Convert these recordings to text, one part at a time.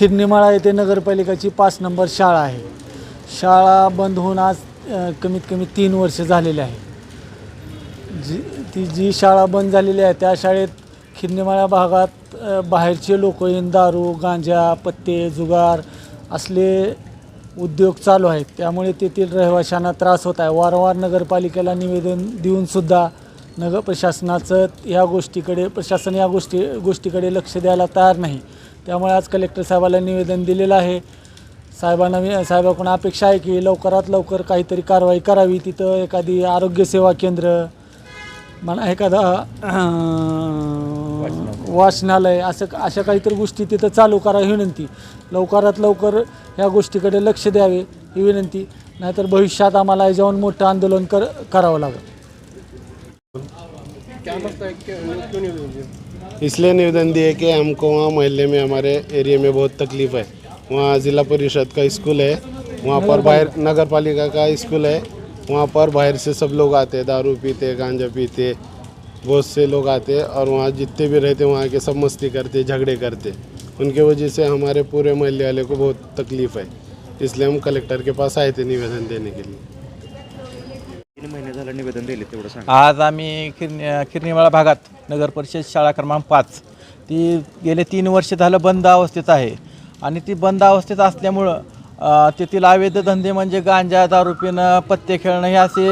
खिरनिमाळा येथे नगरपालिकाची पाच नंबर शाळा आहे. शाळा बंद होऊन आज अ, कमीत कमी तीन वर्ष झालेले आहे. जी ती जी शाळा बंद झालेली आहे त्या शाळेत खिरनिमाळा भागात अ, बाहेरचे लोक येऊन दारू गांजा पत्ते जुगार असले उद्योग चालू आहेत. त्यामुळे तेथील रहिवाशांना त्रास होत आहे. वारंवार नगरपालिकेला निवेदन देऊनसुद्धा नगर प्रशासनाचं या गोष्टीकडे प्रशासन या गोष्टी गोष्टीकडे लक्ष द्यायला तयार नाही. त्यामुळे आज कलेक्टर साहेबाला निवेदन दिलेलं आहे. साहेबांना मी साहेबाकडून अपेक्षा आहे की लवकरात लवकर काहीतरी कारवाई करावी. तिथं एखादी आरोग्य सेवा केंद्र म्हणा एखादा वाचनालय असं अशा काहीतरी गोष्टी तिथं चालू करावी विनंती. लवकरात लवकर ह्या गोष्टीकडे लक्ष द्यावे ही विनंती. नाहीतर भविष्यात आम्हाला जाऊन मोठं आंदोलन कर करावं लागेल. इसलिए निवेदन दिए कि हमको वहाँ मोहल्ले में, हमारे एरिया में बहुत तकलीफ़ है। वहाँ ज़िला परिषद का स्कूल है, वहाँ पर बाहर नगर पालिका का स्कूल है, वहाँ पर बाहर से सब लोग आते हैं, दारू पीते, गांजा पीते, बहुत से लोग आते हैं और वहाँ जितने भी रहते वहाँ के सब मस्ती करते, झगड़े करते। उनके वजह से हमारे पूरे मोहल्ले वाले को बहुत तकलीफ़ है। इसलिए हम कलेक्टर के पास आए थे निवेदन देने के लिए। तीन निवेदन दिले तेवढं सांग. आज आम्ही खिरणी खिरनीमाळा भागात नगर परिषद शाळा क्रमांक पाच. ती गेले तीन वर्ष झालं बंद अवस्थेत आहे. आणि ती बंद अवस्थेत असल्यामुळं तेथील अवैध धंदे म्हणजे गांजा दारू पिणं पत्ते खेळणं हे असे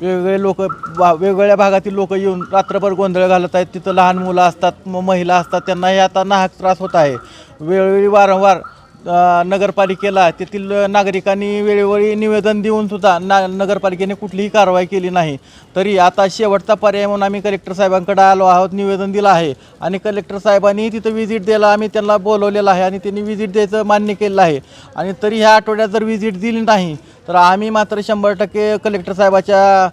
वेगवेगळे लोक वेगवेगळ्या भागातील लोक येऊन रात्रभर गोंधळ घालत आहेत. तिथं लहान मुलं असतात महिला असतात. त्यांना हे आता नाहक त्रास होत आहे. वेळोवेळी वारंवार नगरपालिकेला तेथील नागरिकांनी वेळोवेळी निवेदन देऊन सुद्धा ना नगरपालिकेने कुठलीही कारवाई केली नाही. तरी आता शेवटचा पर्याय म्हणून आम्ही कलेक्टर साहेबांकडे आलो आहोत निवेदन दिलं आहे. आणि कलेक्टर साहेबांनी तिथं व्हिजिट द्यायला आम्ही त्यांना बोलवलेलं आहे आणि त्यांनी व्हिजिट द्यायचं मान्य केलं आहे. आणि तरी ह्या आठवड्यात जर व्हिजिट दिली नाही तर आम्ही मात्र शंभर टक्के कलेक्टर साहेबाच्या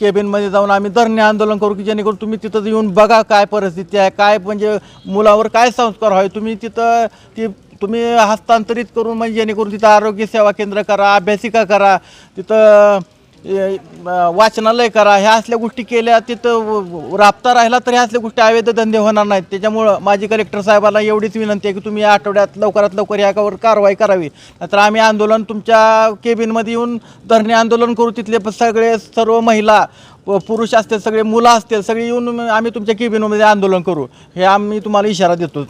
केबिनमध्ये जाऊन आम्ही धरणे आंदोलन करू की जेणेकरून तुम्ही तिथं येऊन बघा काय परिस्थिती आहे काय म्हणजे मुलावर काय संस्कार व्हावे तुम्ही तिथं ती तुम्ही हस्तांतरित करून म्हणजे जेणेकरून तिथं आरोग्य सेवा केंद्र करा अभ्यासिका करा तिथं वाचनालय करा ह्या असल्या गोष्टी केल्या तिथं राबता राहिला तर ह्या असल्या गोष्टी अवैध धंदे होणार नाहीत. त्याच्यामुळं माझी कलेक्टर साहेबाला एवढीच विनंती आहे की तुम्ही या आठवड्यात लवकरात लवकर यावर कारवाई करावी. नाहीतर आम्ही आंदोलन तुमच्या केबिनमध्ये येऊन धरणे आंदोलन करू. तिथले सगळे सर्व महिला प- पुरुष असतील सगळे मुलं असतील सगळे येऊन आम्ही तुमच्या केबिनमध्ये आंदोलन करू. हे आम्ही तुम्हाला इशारा देतो.